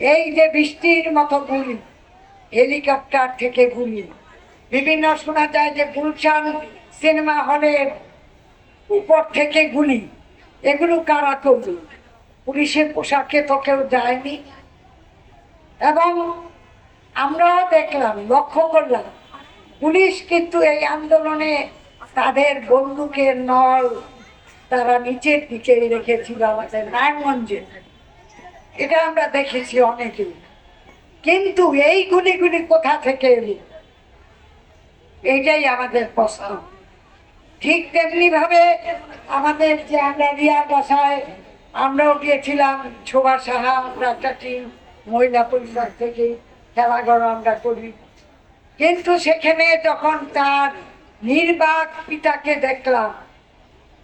এই যে বৃষ্টির মতো গুলি, হেলিকপ্টার থেকে গুলি। বিভিন্ন শোনা যায় যে গুলশান সিনেমা হলের উপর থেকে গুলি। এগুলো কারা করল? পুলিশের পোশাকে তো কেউ যায়নি। এবং আমরাও দেখলাম, লক্ষ্য করলাম, পুলিশ কিন্তু এই আন্দোলনে তাদের বন্দুকের নল তারা নিচের দিকে রেখেছিল আমাদের নারায়ণগঞ্জে। এটা আমরা দেখেছি অনেকেই। কিন্তু এই গুলিগুলি কোথা থেকে এলো? এইটাই আমাদের প্রশ্ন। ঠিক তেমনি ভাবে আমাদের যে আমরা রিয়ার বাসায়, আমরাও গিয়েছিলাম, ছোবা সাহা, আমরা একটা টিম মহিলা পরিবার থেকে খেলাঘর আমরা করি। কিন্তু সেখানে যখন তার নির্বাক পিতাকে দেখলাম,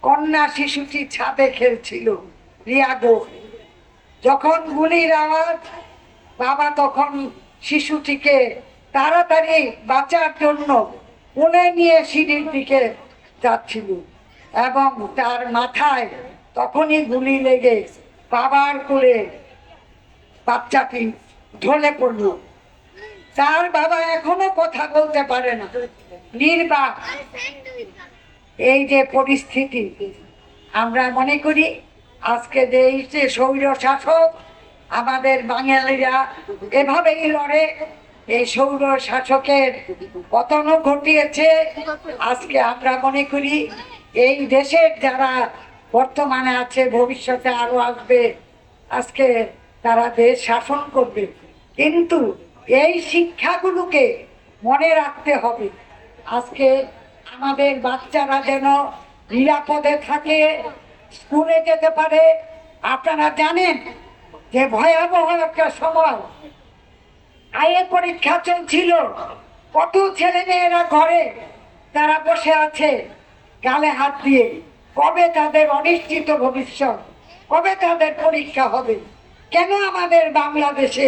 কন্যা শিশুটি ছাদে খেলছিল, রিয়া রিয়াগো যখন গুলির আওয়াজ, বাবা তখন শিশুটিকে তাড়াতাড়ি বাঁচার জন্য কোলে নিয়ে সিঁড়ির দিকে যাচ্ছিল এবং তার মাথায় তখনই গুলি লেগে বাবার করে বাচ্চাটি ঢলে পড়ল। তার বাবা এখনও কথা বলতে পারে না। নির্বাক। এই যে পরিস্থিতি, আমরা মনে করি আজকে যে যে সৌর শাসক আমাদের বাঙালিরা এভাবেই লড়ে, এই সৌর শাসকের পতনও ঘটিয়েছে। আজকে আমরা মনে করি এই দেশের যারা বর্তমানে আছে, ভবিষ্যতে আরও আসবে, আজকে তারা দেশ শাসন করবে। কিন্তু এই শিক্ষাগুলোকে মনে রাখতে হবে, আজকে আমাদের বাচ্চারা যেন নিরাপদে থাকে স্কুলে যেতে পারে, আপনারা জানেন যে ভয়াবহ একটা সময়। আয়ে পরীক্ষা চলছিল, কত ছেলে মেয়েরা ঘরে, তারা বসে আছে গালে হাত দিয়ে। কবে তাদের অনিশ্চিত ভবিষ্যৎ, কবে তাদের পরীক্ষা হবে? কেন আমাদের বাংলাদেশে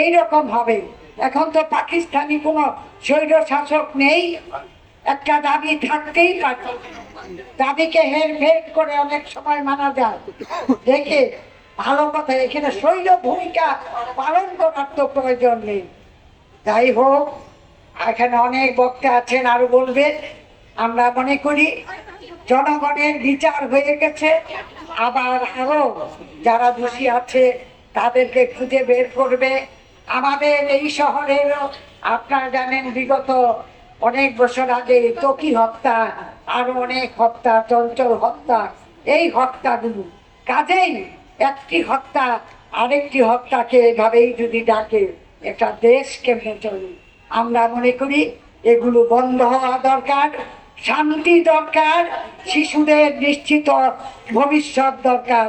এই রকম হবে? এখন তো পাকিস্তানি কোনো স্বৈর শাসক নেই। একটা দাবি থাকতেই পারে। দাবিকে হের ফের করে অনেক সময় মানা যায়। দেখে, ভালো কথা, এখানে শৈল ভূমিকা পালন করার তো প্রয়োজন নেই। যাই হোক, এখানে অনেক বক্তা আছেন, আরও বলবে। আমরা মনে করি, জনগণের বিচার হয়ে গেছে। আবার আরও যারা দোষী আছে, তাদেরকে খুঁজে বের করবে। আমাদের এই শহরেরও, আপনারা জানেন, বিগত অনেক বছর আগে তকি হত্যা, আরও অনেক হত্যা, চঞ্চল হত্যা, এই হত্যাগুলো কাজেই একটি হত্যা, আরেকটি হত্যাকে এভাবেই যদি ডাকে, একটা দেশ কেমনে চলে। আমরা মনে করি এগুলো বন্ধ হওয়া দরকার, শান্তি দরকার, শিশুদের নিশ্চিত ভবিষ্যৎ দরকার।